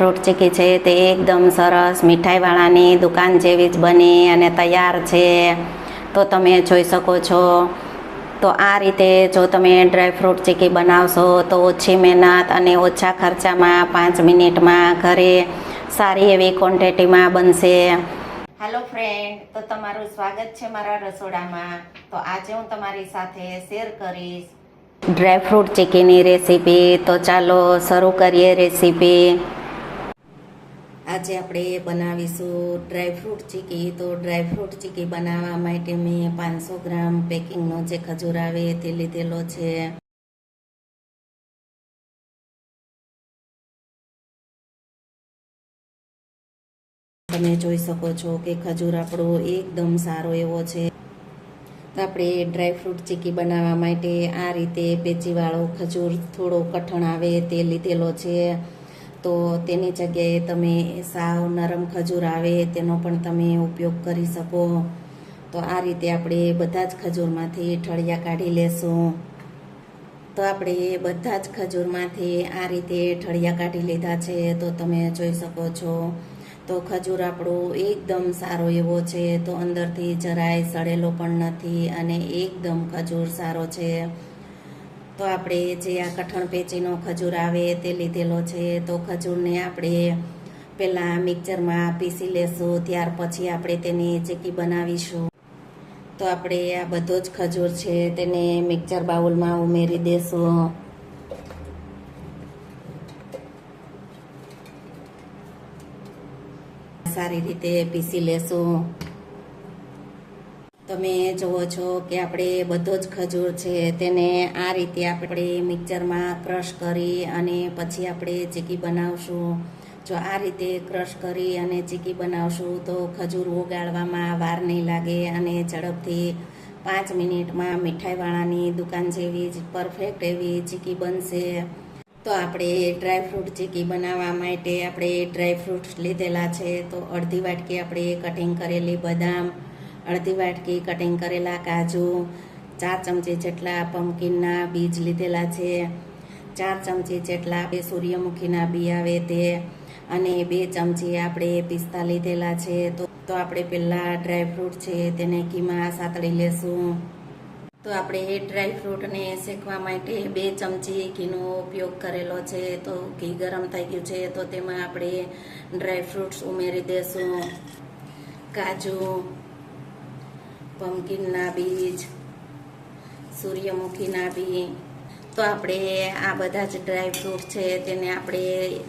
Fruit ચીકી છે તે એકદમ સરસ, મીઠાઈવાળાની દુકાન જેવી જ બની અને તૈયાર છે. તો તમે જોઈ શકો છો. તો આ રીતે જો તમે ડ્રાયફ્રૂટ ચીકી બનાવશો તો ઓછી મહેનત અને ઓછા ખર્ચામાં પાંચ મિનિટમાં ઘરે સારી એવી ક્વોન્ટિટીમાં બનશે. હાલો ફ્રેન્ડ તો તમારું સ્વાગત છે મારા રસોડામાં. તો આજે હું તમારી સાથે શેર કરીશ. ડ્રાયફ્રૂટ ચીકીની રેસીપી. તો ચાલો શરૂ કરીએ રેસીપી. આજે આપણે બનાવીશું ડ્રાયફ્રૂટ ચીકી. તો ડ્રાયફ્રૂટ ચીકી બનાવવા માટે મેં પાંચસો ગ્રામ પેકિંગનો જે ખજૂર આવે તે લીધેલો છે. તમે જોઈ શકો છો કે ખજૂર આપણો એકદમ સારો એવો છે. તો આપણે ડ્રાયફ્રૂટ ચીકી બનાવવા માટે આ રીતે પેચીવાળો ખજૂર થોડો કઠણ આવે તે લીધેલો છે. તો તેની જગ્યાએ તમે સાવ નરમ ખજૂર આવે, તેનો પણ તમે ઉપયોગ કરી શકો. તો આ રીતે આપણે બધા જ ખજૂરમાંથી ઠળિયા કાઢી લેશું. તો આપણે બધા જ ખજૂરમાંથી આ રીતે ઠળિયા કાઢી લીધા છે, તો તમે જોઈ શકો છો. તો ખજૂર આપણો એકદમ સારો એવો છે, તો અંદરથી જરાય સડેલો પણ નથી અને એકદમ ખજૂર સારો છે. તો આપણે જે આ કઠણ પેચીનો ખજૂર આવે તે લીધેલો છે, તો ખજૂરને આપણે પહેલાં મિક્સરમાં પીસી લેશું, ત્યાર પછી આપણે તેની ચીકી બનાવીશું. તો આપણે આ બધો જ ખજૂર છે તેને મિક્સર બાઉલમાં ઉમેરી દેશું. સારી રીતે પીસી લેશું. તમે જુઓ છો કે આપણે બધો જ ખજૂર છે, તેને આ રીતે આપણે મિક્સરમાં ક્રશ કરી અને પછી આપણે ચીકી બનાવશું. જો આ રીતે ક્રશ કરી અને ચીકી બનાવશું તો ખજૂર ઓગાળવામાં વાર નહીં લાગે અને ઝડપથી પાંચ મિનિટમાં મીઠાઈવાળાની દુકાન જેવી જ પરફેક્ટ એવી ચીકી બનશે. તો આપણે ડ્રાયફ્રૂટ ચીકી બનાવવા માટે આપણે ડ્રાયફ્રૂટ્સ લીધેલા છે, તો અડધી વાટકી આપણે કટિંગ કરેલી બદામ અડધી વાટકી કટિંગ કરેલા કાજુ, ચાર ચમચી જેટલા પમ્પકિનના બીજ લીધેલા છે, ચાર ચમચી જેટલા બે સૂર્યમુખીના બી આવે તે, અને બે ચમચી આપણે પિસ્તા લીધેલા છે. તો તો આપણે પહેલાં ડ્રાયફ્રૂટ છે તેને ઘીમાં સાતળી લેશું. તો આપણે એ ડ્રાયફ્રૂટને શેકવા માટે બે ચમચી ઘીનો ઉપયોગ કરેલો છે. તો ઘી ગરમ થઈ ગયું છે, તો તેમાં આપણે ડ્રાયફ્રૂટ્સ ઉમેરી દેશું. કાજુ પમ્પકિનના બીજ, સૂર્યમુખીના બી તો આપણે આ બધા જ ડ્રાયફ્રૂટ છે તેને આપણે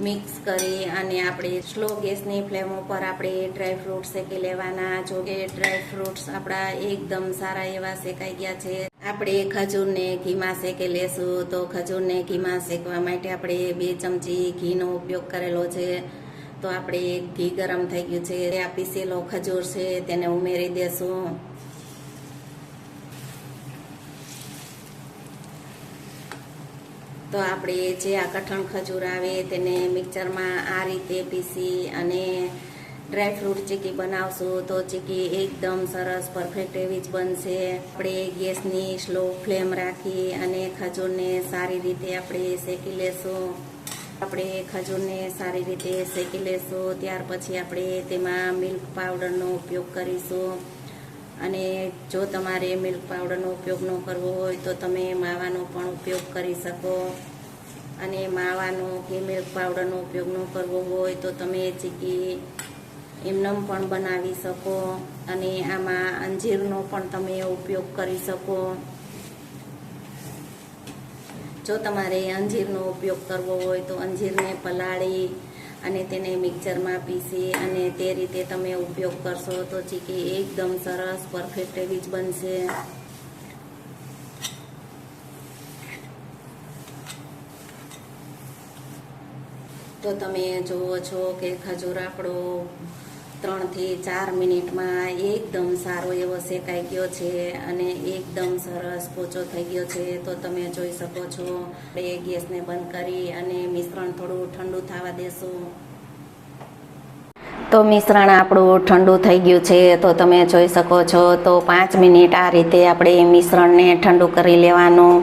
મિક્સ કરી અને આપણે સ્લો ગેસની ફ્લેમ ઉપર આપણે ડ્રાયફ્રૂટ શેકી લેવાના. જો કે ડ્રાયફ્રૂટ્સ આપણા એકદમ સારા એવા શેકાઈ ગયા છે. આપણે ખજૂરને ઘીમાં શેકી લેશું તો ખજૂરને ઘીમાં શેકવા માટે આપણે બે ચમચી ઘીનો ઉપયોગ કરેલો છે. તો આપણે ઘી ગરમ થઈ ગયું છે આ પીસેલો ખજૂર છે, તેને ઉમેરી દેશું. તો આપણે જે આ કઠણ ખજૂર આવે તેને મિક્સરમાં આ રીતે પીસી અને ડ્રાયફ્રૂટ ચીકી બનાવશું તો ચીકી એકદમ સરસ પરફેક્ટ એવી જ બનશે. આપણે ગેસની સ્લો ફ્લેમ રાખી અને ખજૂરને સારી રીતે આપણે શેકી લેશું. આપણે ખજૂરને સારી રીતે શેકી લેશું, ત્યાર પછી આપણે તેમાં મિલ્ક પાવડરનો ઉપયોગ કરીશું. અને જો તમારે મિલ્ક પાવડરનો ઉપયોગ ન કરવો હોય તો તમે માવાનો પણ ઉપયોગ કરી શકો. અને માવાનો કે મિલ્ક પાવડરનો ઉપયોગ ન કરવો હોય તો તમે ચીકી એમનમ પણ બનાવી શકો. અને આમાં અંજીરનો પણ તમે ઉપયોગ કરી શકો. જો તમારે અંજીરનો ઉપયોગ કરવો હોય તો અંજીરને પલાળી અને તેને મિક્સરમાં પીસી અને તે રીતે તમે ઉપયોગ કરશો તો ચીકી એકદમ સરસ પરફેક્ટ એવી જ બનશે. તો તમે જુઓ છો કે ખજૂર આપણો ત્રણથી ચાર મિનિટમાં એકદમ સારો એવો શેકાઈ ગયો છે અને એકદમ સરસ પોચો થઈ ગયો છે. તો તમે જોઈ શકો છો. બે ગેસને બંધ કરી અને મિશ્રણ થોડું ઠંડુ થવા દેશું. તો મિશ્રણ આપણું ઠંડુ થઈ ગયું છે. તો તમે જોઈ શકો છો. તો પાંચ મિનિટ આ રીતે આપણે મિશ્રણને ઠંડુ કરી લેવાનું.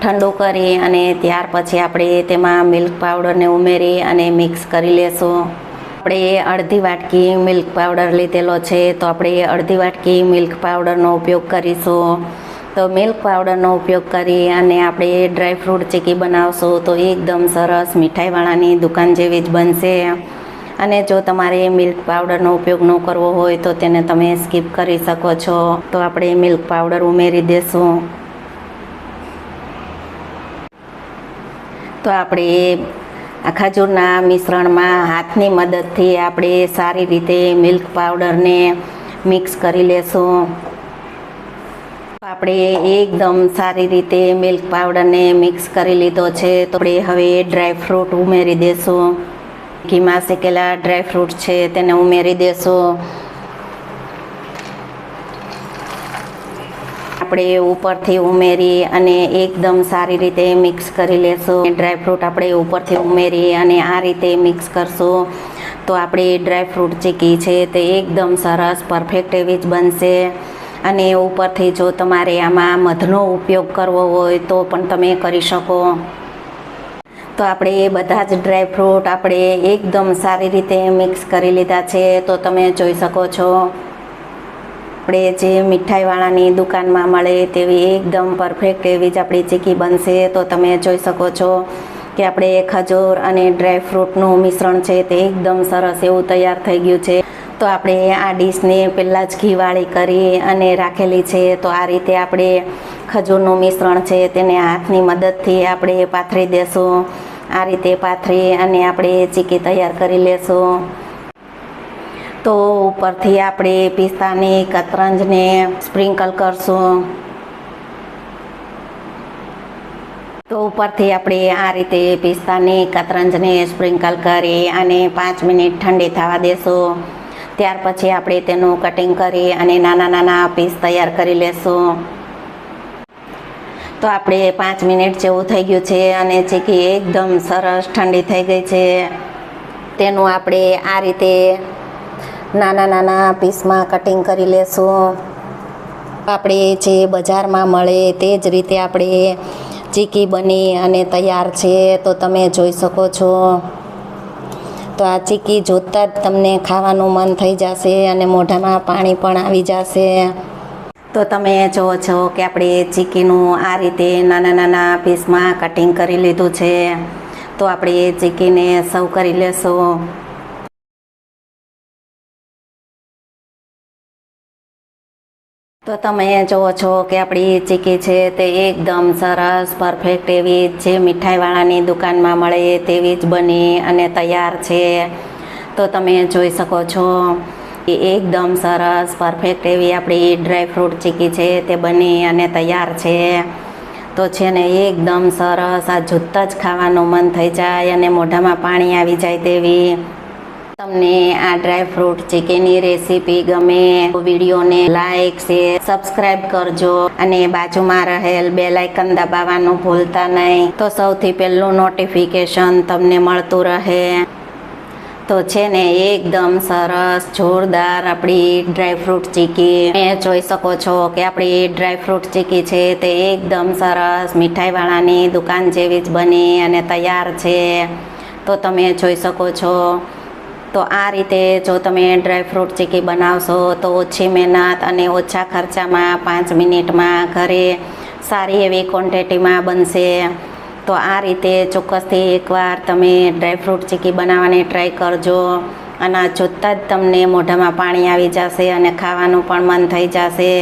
ઠંડુ કરી અને ત્યાર પછી આપણે તેમાં મિલ્ક પાવડરને ઉમેરી અને મિક્સ કરી લેશું. આપણે અડધી વાટકી મિલ્ક પાવડર લીધેલો છે, તો આપણે અડધી વાટકી મિલ્ક પાવડરનો ઉપયોગ કરીશું. તો મિલ્ક પાવડરનો ઉપયોગ કરી અને આપણે ડ્રાય ફ્રૂટ ચીકી બનાવશું, તો એકદમ સરસ મીઠાઈવાળાની દુકાન જેવી જ બનશે. અને જો તમારે મિલ્ક પાવડરનો ઉપયોગ ન કરવો હોય, તો તેને તમે સ્કીપ કરી શકો છો. તો આપણે મિલ્ક પાવડર ઉમેરી દેશું. તો આપણે આ ખજૂરના મિશ્રણમાં હાથની મદદથી આપણે સારી રીતે મિલ્ક પાવડરને મિક્સ કરી લેશું. આપણે એકદમ સારી રીતે મિલ્ક પાવડરને મિક્સ કરી લીધો છે તો આપણે હવે ડ્રાયફ્રૂટ ઉમેરી દેશું. ઘીમાં શેકેલા ડ્રાયફ્રૂટ છે તેને ઉમેરી દેશું. આપણે ઉપરથી ઉમેરી અને એકદમ સારી રીતે મિક્સ કરી લેશું. ડ્રાયફ્રૂટ આપણે ઉપરથી ઉમેરી અને આ રીતે મિક્સ કરશું. તો આપણી ડ્રાયફ્રૂટ ચીકી છે તે એકદમ સરસ, પરફેક્ટ એવી જ બનશે. અને ઉપરથી જો તમારે આમાં મધનો ઉપયોગ કરવો હોય તો પણ તમે કરી શકો. તો આપણે એ બધા જ ડ્રાયફ્રૂટ આપણે એકદમ સારી રીતે મિક્સ કરી લીધા છે. તો તમે જોઈ શકો છો. આપણે જે મીઠાઈવાળાની દુકાનમાં મળે તેવી એકદમ પરફેક્ટ એવી જ આપણી ચીકી બનશે, તો તમે જોઈ શકો છો કે આપણે ખજૂર અને ડ્રાયફ્રૂટનું મિશ્રણ છે તે એકદમ સરસ એવું તૈયાર થઈ ગયું છે. તો આપણે આ ડીશને પહેલાં જ ઘીવાળી કરી અને રાખેલી છે, તો આ રીતે આપણે ખજૂરનું મિશ્રણ છે તેને હાથની મદદથી આપણે પાથરી દેશું. આ રીતે પાથરી અને આપણે ચીકી તૈયાર કરી લેશું. તો ઉપરથી આપણે પિસ્તાની કતરંજને સ્પ્રિંકલ કરશું. તો ઉપરથી આપણે આ રીતે પિસ્તાની કતરંજને સ્પ્રિંકલ કરી અને પાંચ મિનિટ ઠંડી થવા દેશું. ત્યાર પછી આપણે તેનું કટિંગ કરી અને નાના નાના પીસ તૈયાર કરી લેશું. તો આપણે પાંચ મિનિટ જેવું થઈ ગયું છે અને ચીકી એકદમ સરસ ઠંડી થઈ ગઈ છે. તેનું આપણે આ રીતે નાના નાના પીસમાં કટિંગ કરી લેશું. આપણે જે બજારમાં મળે તે જ રીતે આપણે ચીકી બની અને તૈયાર છે તો તમે જોઈ શકો છો. તો આ ચીકી જોતાં જ તમને ખાવાનું મન થઈ જશે અને મોઢામાં પાણી પણ આવી જશે. તો તમે જુઓ છો કે આપણે ચીકીનું આ રીતે નાના નાના પીસમાં કટિંગ કરી લીધું છે. તો આપણે ચીકીને સર્વ કરી લેશું. તો તમે જુઓ છો કે આપણી ચીકી છે તે એકદમ સરસ પરફેક્ટ એવી જે મીઠાઈવાળાની દુકાનમાં મળે તેવી જ બની અને તૈયાર છે. તો તમે જોઈ શકો છો. એ એકદમ સરસ પરફેક્ટ એવી આપણી ડ્રાયફ્રૂટ ચીકી છે તે બની અને તૈયાર છે. તો છે ને એકદમ સરસ, આ જૂતા જ ખાવાનું મન થઈ જાય અને મોઢામાં પાણી આવી જાય તેવી. તમને આ ડ્રાય ફ્રૂટ ચીકીની રેસીપી ગમે વિડીયોને લાઈક શેર સબસ્ક્રાઈબ કરજો અને બાજુમાં રહેલ બે લાઇકન દબાવવાનું ભૂલતા નહીં. તો સૌથી પહેલું નોટિફિકેશન તમને મળતું રહે. તો છે ને એકદમ સરસ, જોરદાર આપણી ડ્રાય ફ્રૂટ ચીકી એ જોઈ શકો છો કે આપણી ડ્રાય ફ્રૂટ ચીકી છે તે એકદમ સરસ, મીઠાઈવાળાની દુકાન જેવી જ બની અને તૈયાર છે. તો તમે જોઈ શકો છો તો આ રીતે જો તમે ડ્રાયફ્રૂટ ચીકી બનાવશો તો ઓછી મહેનત અને ઓછા ખર્ચામાં પાંચ મિનિટમાં ઘરે સારી એવી ક્વોન્ટિટીમાં બનશે. તો આ રીતે ચોક્કસથી એકવાર તમે ડ્રાયફ્રૂટ ચીકી બનાવવાની ટ્રાય કરજો. અને જોતાં જ તમને મોઢામાં પાણી આવી જશે અને ખાવાનું પણ મન થઈ જશે.